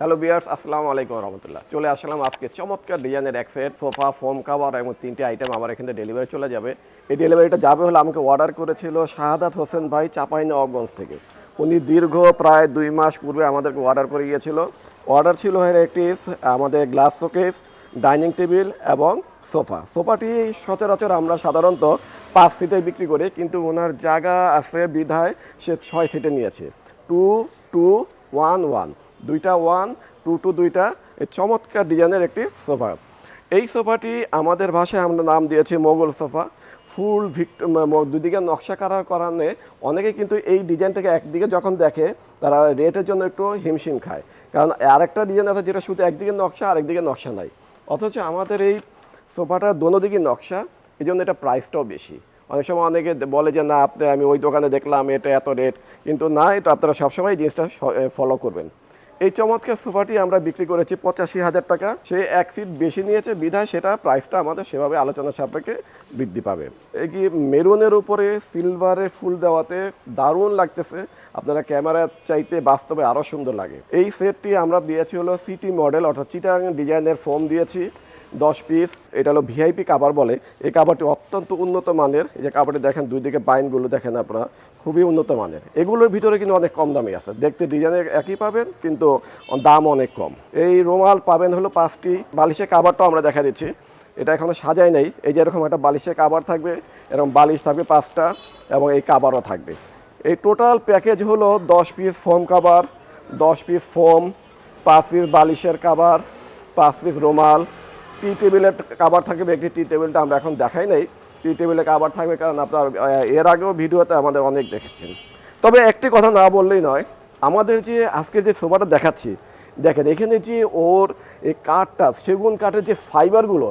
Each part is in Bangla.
হ্যালো বিয়ার্স আসসালামু আলাইকুম রহমতুল্লাহ। চলে আসলাম আজকে চমৎকার ডিজাইনের এক সেট সোফা ফোম কাভার এবং তিনটে আইটেম আমার এখানে ডেলিভারি চলে যাবে। এই ডেলিভারিটা যাবে হলে আমাকে অর্ডার করেছিল শাহাদাত হোসেন ভাই চাপাইনা অগঞ্জ থেকে। উনি দীর্ঘ প্রায় দুই মাস পূর্বে আমাদেরকে অর্ডার করে গিয়েছিল অর্ডার ছিল হয়ে একটি, আমাদের গ্লাস শোকেস ডাইনিং টেবিল এবং সোফা সোফাটি সচরাচর আমরা সাধারণত পাঁচ সিটে বিক্রি করি, কিন্তু ওনার জায়গা আছে বিধায় সে ছয় সিটে নিয়েছে। টু টু ওয়ান ওয়ান দুইটা ওয়ান টু টু দুইটা চমৎকার ডিজাইনের একটি সোফা। এই সোফাটি আমাদের ভাষায় আমরা নাম দিয়েছি মোগল সোফা। ফুল ভিক্ট দুদিকে নকশা করার কারণে অনেকে কিন্তু এই ডিজাইনটাকে একদিকে যখন দেখে, তারা রেটের জন্য একটু হিমশিম খায়। কারণ আরেকটা ডিজাইন আছে যেটা শুধু একদিকে নকশা, আরেকদিকে নকশা নাই। অথচ আমাদের এই সোফাটার দোনো দিকে নকশা এই জন্য এটা প্রাইসটাও বেশি। অনেক সময় অনেকে বলে যে, না, আপনি আমি ওই দোকানে দেখলাম, এটা এত রেট কিন্তু না, এটা আপনারা সবসময় এই জিনিসটা ফলো করবেন। এই চমৎকার সোফাটি আমরা বিক্রি করেছি পঁচাশি হাজার টাকা। সে এক সিট বেশি নিয়েছে, বিধায় সেটা প্রাইসটা আমাদের সেভাবে আলোচনা সাপেক্ষে বৃদ্ধি পাবে। এই কি মেরুনের উপরে সিলভারের ফুল দেওয়াতে দারুণ লাগতেছে। আপনারা ক্যামেরা চাইতে বাস্তবে আরও সুন্দর লাগে। এই সেটটি আমরা দিয়েছি হলো সিটি মডেল অর্থাৎ চিটাং ডিজাইনের ফোম দিয়েছি। দশ পিস এটা হলো ভিআইপি কাভার বলে। এই কাভারটি অত্যন্ত উন্নত মানের। এই যে কাভারটি দেখেন, দুই দিকে বাইনগুলো দেখেন আপনারা, খুবই উন্নত মানের। এগুলোর ভিতরে কিন্তু অনেক কম দামি আছে। দেখতে ডিজাইনের একই পাবেন, কিন্তু দাম অনেক কম। এই রুমাল পাবেন হলো পাঁচটি। বালিশের কাভারটাও আমরা দেখা দিচ্ছি। এটা এখনও সাজাই নাই। এই যে এরকম একটা বালিশের কাভার থাকবে, এরকম বালিশ থাকবে পাঁচটা, এবং এই কাভারও থাকবে। এই টোটাল প্যাকেজ হলো দশ পিস ফোম কাভার দশ পিস ফোম পাঁচ পিস বালিশের কাভার পাঁচ পিস রুমাল টি টেবিলের কাভার থাকবে, একটি টি টেবিলটা আমরা এখন দেখাই নাই। টি টেবিলের কাবার থাকবে কারণ আপনার এর আগেও ভিডিওতে আমাদের অনেক দেখেছেন। তবে একটি কথা না বললেই নয়, আমাদের যে আজকে যে সোফাটা দেখাচ্ছি, দেখেন এখানে যে ওর এই কাঠটা, সেগুন কাঠের যে ফাইবারগুলো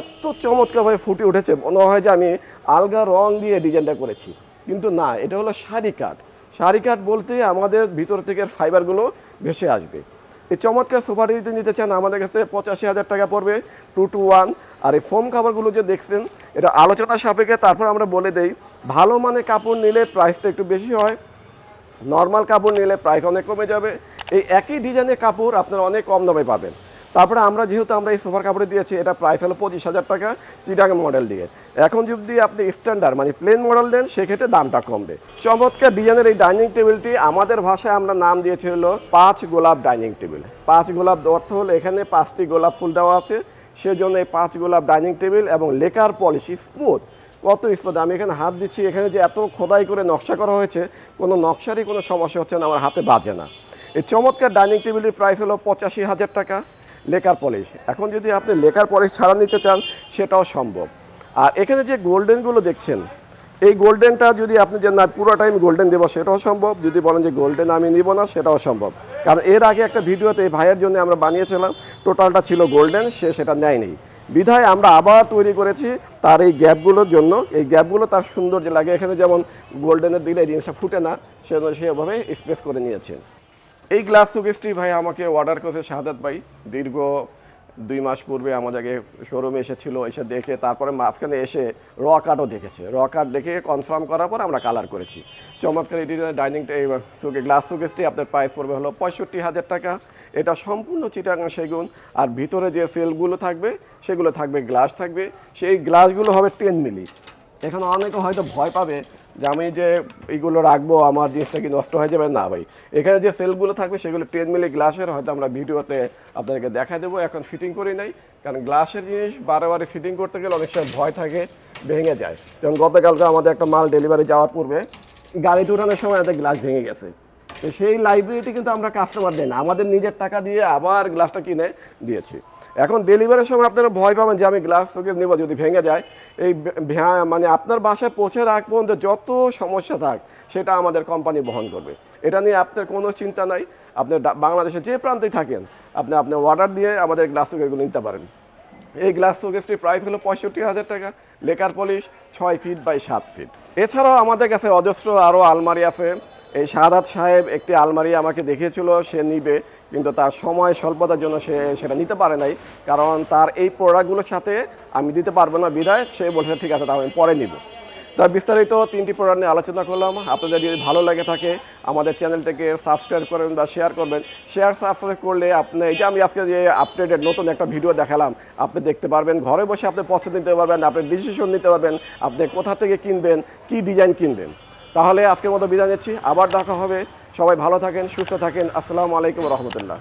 এত চমৎকারভাবে ফুটে উঠেছে, মনে হয় যে আমি আলগা রং দিয়ে ডিজাইনটা করেছি। কিন্তু না, এটা হলো শাড়ি কাঠ। শাড়ি কাঠ বলতে আমাদের ভিতর থেকে ফাইবারগুলো ভেসে আসবে। এই চমৎকার সোফাটি যদি নিতে চান, আমাদের কাছে পঁচাশি হাজার টাকা পড়বে টু টু ওয়ান আর এই ফোম কাভারগুলো যে দেখছেন, এটা আলোচনা সাপেক্ষে, তারপর আমরা বলে দেই, ভালো মানে কাপড় নিলে প্রাইসটা একটু বেশি হয়। নর্মাল কাপড় নিলে প্রাইস অনেক কমে যাবে। এই একই ডিজাইনের কাপড় আপনারা অনেক কম দামে পাবেন। তারপরে আমরা যেহেতু আমরা এই সোফার কাপড়ে দিয়েছি, এটা প্রাইস হলো পঁচিশ হাজার টাকা চিটাং মডেল দিয়ে। এখন যদি আপনি স্ট্যান্ডার্ড মানে প্লেন মডেল দেন, সেক্ষেত্রে দামটা কমবে। চমৎকার ডিজাইনের এই ডাইনিং টেবিলটি আমাদের ভাষায় আমরা নাম দিয়েছি হলো পাঁচ গোলাপ ডাইনিং টেবিল পাঁচ গোলাপ অর্থ হলো এখানে পাঁচটি গোলাপ ফুল দেওয়া আছে। সেজন্য এই পাঁচ গোলাপ ডাইনিং টেবিল এবং লেকার পলিশি স্মুথ কত স্পট আমি এখানে হাত দিচ্ছি, এখানে যে এত খোদাই করে নকশা করা হয়েছে, কোনো নকশারই কোনো সমস্যা হচ্ছে না, আমার হাতে বাজে না। এই চমৎকার ডাইনিং টেবিলের প্রাইস হলো পঁচাশি হাজার টাকা। লেকার পলিশ এখন যদি আপনি লেকার পলিশ ছাড়া নিতে চান, সেটাও সম্ভব। আর এখানে যে গোল্ডেনগুলো দেখছেন, এই গোল্ডেনটা যদি আপনি যে, না, পুরো টাইম গোল্ডেন দেবো, সেটাও সম্ভব। যদি বলেন যে গোল্ডেন আমি নিব না, সেটাও সম্ভব। কারণ এর আগে একটা ভিডিওতে এই ভাইয়ের জন্য আমরা বানিয়েছিলাম টোটালটা ছিল গোল্ডেন সে সেটা নেয়নি। বিধায় আমরা আবার তৈরি করেছি তার এই গ্যাপগুলোর জন্য। এই গ্যাপগুলো তার সুন্দর যে লাগে। এখানে যেমন গোল্ডেনের দিলে এই জিনিসটা ফুটে না সেভাবে স্পেস করে নিয়েছেন এই গ্লাস সুকেসটি ভাই আমাকে অর্ডার করেছে শাহাদাত ভাই। দীর্ঘ দুই মাস পূর্বে আমাদেরকে শোরুমে এসেছিল, এসে দেখে তারপরে মাঝখানে এসে র কার্ডও দেখেছে। র কার্ড দেখে কনফার্ম করার পর আমরা কালার করেছি। চমৎকার এটি ডাইনিং সুকে গ্লাস সুকেসটি আপনার প্রাইস পড়বে হলো পঁয়ষট্টি হাজার টাকা। এটা সম্পূর্ণ চিটাগাং সেগুন। আর ভিতরে যে সেলগুলো থাকবে, সেগুলো থাকবে গ্লাস থাকবে। সেই গ্লাসগুলো হবে টেন মিলি এখানে অনেকে হয়তো ভয় পাবে যে আমি যে এইগুলো রাখব, আমার জিনিসটা কি নষ্ট হয়ে যাবে? না ভাই। এখানে যে সেলগুলো থাকবে, সেগুলো টেন মিলি গ্লাসের, হয়তো আমরা ভিডিওতে আপনাদেরকে দেখা দেবো। এখন ফিটিং করি নাই, কারণ গ্লাসের জিনিস বারে ফিটিং করতে গেলে অনেক সময় ভয় থাকে, ভেঙে যায়। যেমন গতকালকে আমাদের একটা মাল ডেলিভারি যাওয়ার পূর্বে গাড়িতে উঠানোর সময় আমাদের গ্লাস ভেঙে গেছে। সেই লাইব্রেরিটি কিন্তু আমরা কাস্টমার না। আমাদের নিজের টাকা দিয়ে আবার গ্লাসটা কিনে দিয়েছি। এখন ডেলিভারির সময় আপনারা ভয় পাবেন যে আমি গ্লাস শোকেস নেব যদি ভেঙে যায়। এই মানে আপনার বাসায় পৌঁছে রাখ পর্যন্ত যত সমস্যা থাক, সেটা আমাদের কোম্পানি বহন করবে। এটা নিয়ে আপনার কোনো চিন্তা নাই। আপনি বাংলাদেশে যে প্রান্তেই থাকেন, আপনি আপনি অর্ডার দিয়ে আমাদের গ্লাস শোকেসগুলো নিতে পারেন। এই গ্লাস শোকেসটির প্রাইস হলো পঁয়ষট্টি হাজার টাকা। লেকার পলিশ ছয় ফিট বাই সাত ফিট এছাড়াও আমাদের কাছে অজস্র আরও আলমারি আছে। এই শাহাদাত সাহেব একটি আলমারি আমাকে দেখিয়েছিল, সে নিবে, কিন্তু তার সময় স্বল্পতার জন্য সে সেটা নিতে পারে নাই, কারণ তার এই প্রোডাক্টগুলোর সাথে আমি দিতে পারব না বিদায়, সে বলছে, ঠিক আছে, তাহলে আমি পরে নিব। তা বিস্তারিত তিনটি প্রোডাক্ট নিয়ে আলোচনা করলাম। আপনাদের যদি ভালো লাগে থাকে, আমাদের চ্যানেলটাকে সাবস্ক্রাইব করবেন বা শেয়ার করবেন। শেয়ার, সাবস্ক্রাইব করলে আপনি, এই যে আমি আজকে যে আপডেটেড নতুন একটা ভিডিও দেখালাম, আপনি দেখতে পারবেন, ঘরে বসে আপনি পছন্দ নিতে পারবেন, আপনি ডিসিশন নিতে পারবেন, আপনি কোথা থেকে কিনবেন, কি ডিজাইন কিনবেন। তাহলে আজকের মতো বিদায় নিচ্ছি। আবার দেখা হবে। সবাই ভালো থাকেন, সুস্থ থাকেন। আসসালামু আলাইকুম রহমতুল্লাহ।